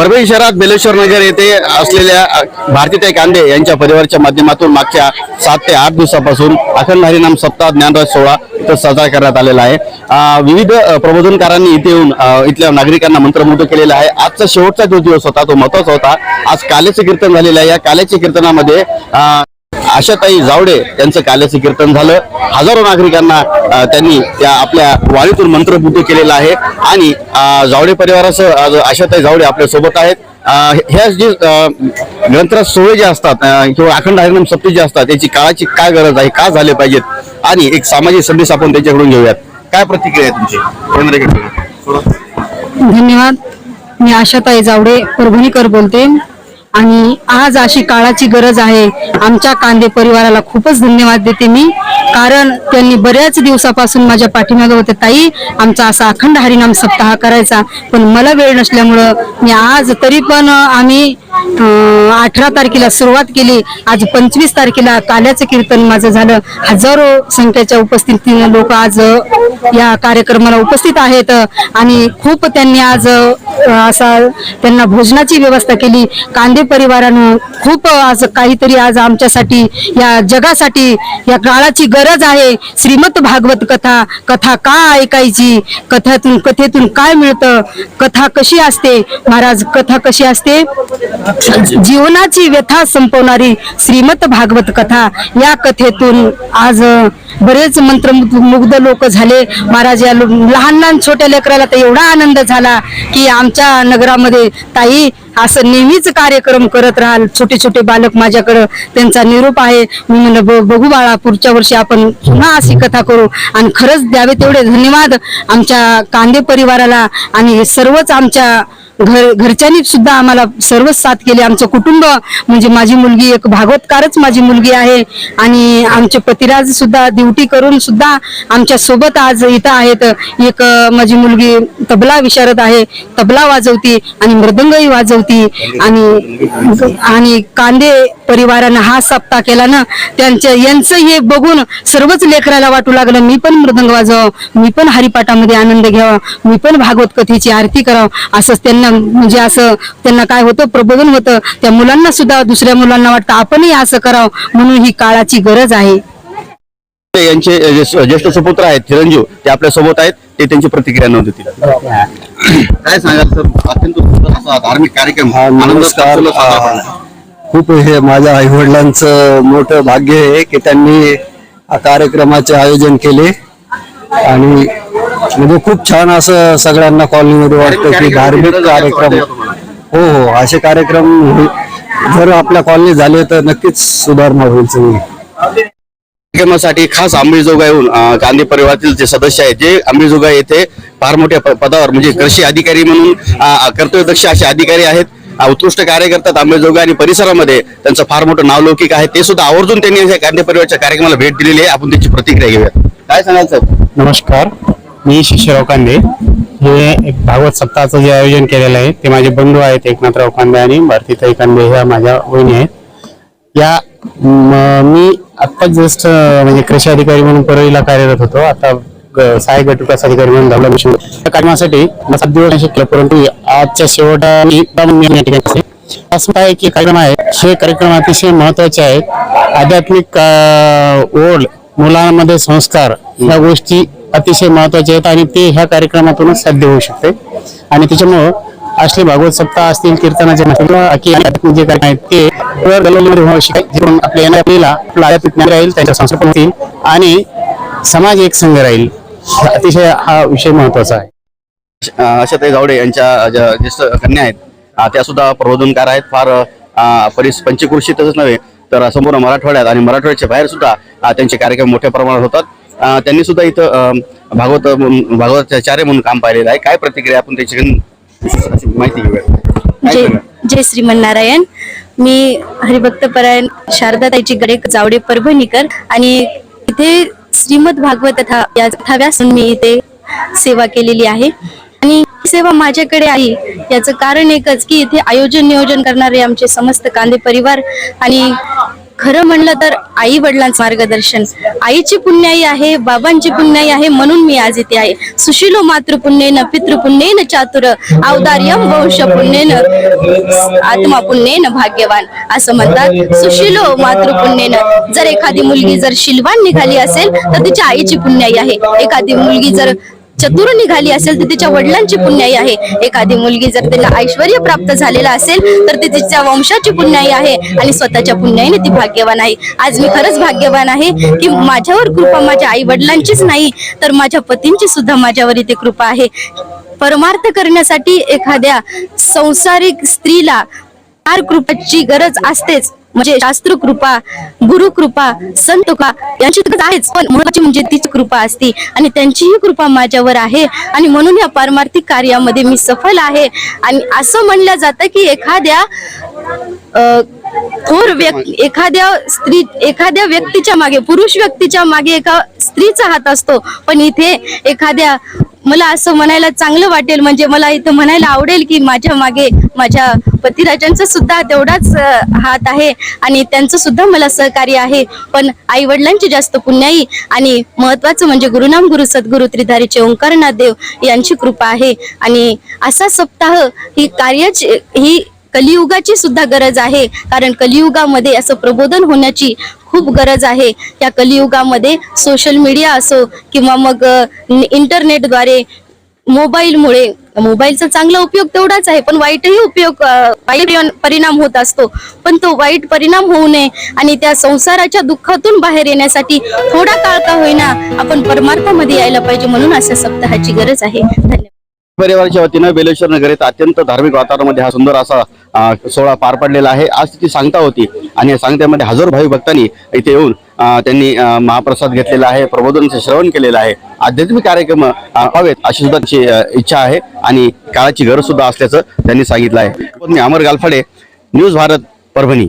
परभणी शहरात बेलेश्वर नगर येथे असलेल्या भारतीताई कांदे यांच्या परिवाराच्या माध्यमातून मागच्या सात ते आठ दिवसापासून अखंड हरिनाम सप्ताह ज्ञानराज सोहळा इथं साजरा करण्यात आलेला आहे. विविध प्रबोधनकारांनी इथे येऊन इथल्या नागरिकांना मंत्रमुग्ध केलेला आहे. आजचा शेवटचा जो दिवस होता तो महत्त्वाचा होता. आज काल्याचे कीर्तन झालेलं आहे. या काल्याच्या कीर्तनामध्ये आशाताई जावडे यांचं काल्याचं कीर्तन झालं. हजारो नागरिकांना त्यांनी त्या आपल्या वाणीतून मंत्रबुद्ध केलेलं आहे. आणि जावडे परिवारासह आज आशाताई जावडे आपल्यासोबत आहेत ह्या जे ग्रंथराज सोहळे जे असतात किंवा अखंड हरिनाम सप्ती जे असतात याची काळाची काय गरज आहे का झाले पाहिजेत? आणि एक सामाजिक संदेश आपण त्यांच्याकडून घेऊयात. काय प्रतिक्रिया आहे तुमची? धन्यवाद. मी आशाताई जावडे परभणीकर बोलते. आणि आज अशी काळाची गरज आहे. आमच्या कांदे परिवाराला खूपच धन्यवाद देते मी. कारण त्यांनी बऱ्याच दिवसापासून माझ्या पाठीमागे होते. ताई आमचा असा अखंड हरिनाम सप्ताह करायचा. पण मला वेळ नसल्यामुळं मी आज तरी पण आम्ही अठरा तारखेला सुरुवात केली. आज पंचवीस तारखेला काल्याचं कीर्तन माझं झालं. हजारो संख्येच्या उपस्थितीने लोक आज या कार्यक्रमाला उपस्थित आहेत. आणि खूप त्यांनी आज असा त्यांना भोजनाची व्यवस्था केली. कांदे परिवारानं खूप आज काहीतरी आज आमच्यासाठी या जगासाठी या काळाची गरज आहे. श्रीमत भागवत कथा कथा का ऐकायची? कथातून कथेतून काय मिळतं? कथा कशी असते? महाराज कथा कशी असते? जीवनाची व्यथा संपवणारी श्रीमत भागवत कथा. या कथेतून आज बरेच मंत्रमुग्ध लोक झाले. महाराज या लहान लहान छोट्या लेकराला तर एवढा आनंद झाला की आमच्या नगरामध्ये ताई असं नेहमीच कार्यक्रम करत राहाल. छोटे छोटे बालक माझ्याकडं त्यांचा निरोप आहे. मी म्हणलं ब- बघू बाळा पुढच्या वर्षी आपण पुन्हा अशी कथा करू. आणि खरंच द्यावे तेवढे धन्यवाद आमच्या कांदे परिवाराला आणि सर्वच आमच्या घर घरच्यांनी सुद्धा आम्हाला सर्वच साथ केली. आमचं कुटुंब म्हणजे माझी मुलगी एक भागवतकारच माझी मुलगी आहे. आणि आमचे पतिराज सुद्धा ड्युटी करून सुद्धा आमच्यासोबत आज इथं आहेत. एक माझी मुलगी तबला विशारत आहे. तबला वाजवती आणि मृदंगही वाजवते. आणि आणि कांदे परिवारानं हा सप्ताह केला ना त्यांच्या यांचं हे बघून सर्वच लेकराला वाटू लागलं मी पण मृदंग वाजवावं मी पण हरिपाठामध्ये आनंद घ्यावा मी पण भागवत कथेची आरती करावं असंच त्यांना म्हणजे असं त्यांना काय होतं प्रबोधन होतं त्या मुलांना सुद्धा दुसऱ्या मुलांना वाटतं आपणही असं करावं म्हणून ही काळाची गरज आहे. यांचे ज्येष्ठ सुपुत्र आहेत चिरंजीव ते आपल्यासोबत आहेत ते त्यांची प्रतिक्रिया नोंद देतील काय सांगाल सर अत्यंत सुंदर असा धार्मिक कार्यक्रम हा, नमस्कार. साजरा हा. खूप हे माझ्या आई वडिलांचं मोठं भाग्य आहे की त्यांनी कार्यक्रमाचे आयोजन केले आणि म्हणजे खूप छान असं सगळ्यांना कॉलनीमध्ये वाटतं की धार्मिक कार्यक्रम हो हो असे कार्यक्रम होईल. जर आपल्या कॉलनी झाले तर नक्कीच सुधारणा होईल सगळी कार्यक्रमासाठी खास आंबेजोगाईहून गांधी परिवारातील जे सदस्य आहेत जे आंबेजोगाई येथे फार मोठ्या प- पदावर म्हणजे कृषी अधिकारी म्हणून अ, कर्तव्यदक्ष असे अधिकारी आहेत. उत्कृष्ट कार्य करतात आंबेजोगाई आणि परिसरामध्ये त्यांचं फार मोठं नावलौकिक आहे. ते सुद्धा आवर्जून त्यांनी गांधी परिवारच्या कार्यक्रमाला भेट दिलेली आहे. आपण त्याची प्रतिक्रिया घेऊया काय सांगाल सर? नमस्कार. मी शिष्यराव कांदे. हे एक भागवत सप्ताहाचं जे आयोजन केलेलं आहे ते माझे बंधू आहेत एकनाथराव कांदे आणि भारतीताई कांदे. ह्या माझ्या वहिनी आहेत. या मी आत्ता जस्ट म्हणजे कृषी अधिकारी म्हणून परळीला कार्यरत होतो. आता ग- सहाय्यक गट अधिकारी म्हणून धावला मिशन त्या कार्यक्रमासाठी मला सात दिवस शिकलो परंतु आजच्या शेवटा ठिकाणी असं आहे की कार्यक्रम आहे हे कार्यक्रम अतिशय महत्त्वाचे आहेत आध्यात्मिक ओढ मुलांमध्ये संस्कार ह्या गोष्टी अतिशय महत्त्वाच्या आहेत आणि ते ह्या कार्यक्रमातूनच साध्य होऊ शकते. आणि त्याच्यामुळं असले भागवत सप्ताह असतील कीर्तनाचे जे काही आहेत ते आपल्या आपलं राहील त्यांच्या संस्कृती होतील आणि समाज एक संघ राहील. अतिशय हा विषय महत्त्वाचा आहे. आशाताई गावडे यांच्या ज्या ज्येष्ठ कन्या आहेत. त्या सुद्धा प्रबोधनकार आहेत. फार परिस पंचकृषी तसंच नव्हे तर संपूर्ण मराठवाड्यात आणि मराठवाड्याच्या बाहेर सुद्धा त्यांचे कार्यक्रम मोठ्या प्रमाणात होतात. त्यांनी सुद्धा इथं भागवत भागवताचार्य म्हणून काम पाहिलेलं आहे. काय प्रतिक्रिया आपण त्याची अशी माहिती घेऊया जय? जय श्रीमन्नारायण. मी हरिभक्तपरायण शारदाताईची गडे जावडे परभणीकर आणि इथे श्रीमद भागवत कथा या मी इथे सेवा केलेली आहे. आणि ही सेवा माझ्याकडे आली याचं कारण एकच की इथे आयोजन नियोजन करणारे आमचे समस्त कांदे परिवार आणि खरं म्हणलं तर आई वडिलांचं मार्गदर्शन. आईची पुण्याई आहे बाबांची पुण्याई आहे म्हणून मी आज इथे आहे. सुशिलो मातृपुण्येन पितृपुण्येन चातुर औदार्यम वंश पुण्येन आत्मा पुण्येन भाग्यवान. असं म्हणतात सुशिलो मातृपुण्येन जर एखादी मुलगी जर शिलवान निघाली असेल तर तिच्या आईची पुण्याई आहे. एखादी मुलगी जर चतुर निघाली असेल तर तिच्या वडिलांची पुण्याई आहे. एखादी मुलगी जर तिला ऐश्वर प्राप्त झालेला असेल तर ती तिच्या वंशाची पुण्याई आहे आणि स्वतःच्या पुण्याईने ती भाग्यवान आहे. आज मी खरंच भाग्यवान आहे की माझ्यावर कृपा माझ्या आई वडिलांचीच नाही तर माझ्या पतींची सुद्धा माझ्यावर इथे कृपा आहे. परमार्थ करण्यासाठी एखाद्या संसारिक स्त्रीला फार कृपाची गरज असतेच. म्हणजे शास्त्र कृपा गुरु कृपा संत कृपा यांची तर आहेच. पण महत्वाची म्हणजे तीच कृपा असते. आणि त्यांचीही कृपा माझ्यावर आहे. आणि म्हणून या पारमार्थिक कार्यामध्ये मी सफल आहे. आणि असं म्हणलं जातं की एखाद्या थोर व्यक्ती एखाद्या स्त्री एखाद्या व्यक्तीच्या मागे पुरुष व्यक्तीच्या मागे एका स्त्रीचा हात असतो. पण इथे एखाद्या मला असं म्हणायला चांगलं वाटेल म्हणजे मला इथं म्हणायला आवडेल की माझ्या मागे माझ्या पतिराजांचा सुद्धा तेवढाच हात आहे आणि त्यांचं सुद्धा मला सहकार्य आहे. पण आई वडिलांची जास्त पुण्याई आणि महत्वाचं म्हणजे गुरुनाम गुरु सद्गुरु त्रिधारीचे ओंकारनाथ देव यांची कृपा आहे. आणि असा सप्ताह ही कार्याची ही कलियुगाची सुद्धा गरज आहे. कारण कलियुगामध्ये असं प्रबोधन होण्याची खूप गरज आहे. या कलियुगामध्ये सोशल मीडिया असो किंवा मग इंटरनेटद्वारे मोबाईलमुळे मोबाईलचा चांगला उपयोग तेवढाच आहे पण वाईटही उपयोग वाईट परिणाम होत असतो. पण तो वाईट परिणाम होऊ नये आणि त्या संसाराच्या दुःखातून बाहेर येण्यासाठी थोडा काळ का होईना आपण परमार्थामध्ये यायला पाहिजे म्हणून अशा सप्ताहाची गरज आहे. धन्यवाद. परिवाराच्या वतीनं बेलेश्वर नगर येथे अत्यंत धार्मिक वातावरणामध्ये हा सुंदर असा सोहळा पार पडलेला आहे. आज ती सांगता होती आणि या सांगत्यामध्ये हजारो भाविक भक्तांनी इथे येऊन त्यांनी महाप्रसाद घेतलेला आहे प्रबोधनाचं श्रवण केलेलं आहे. आध्यात्मिक कार्यक्रम हवेत व्हावेत अशी सुद्धा त्यांची इच्छा आहे आणि काळाची गरज सुद्धा असल्याचं त्यांनी सांगितलं आहे. मी अमर गालफाडे न्यूज भारत परभणी.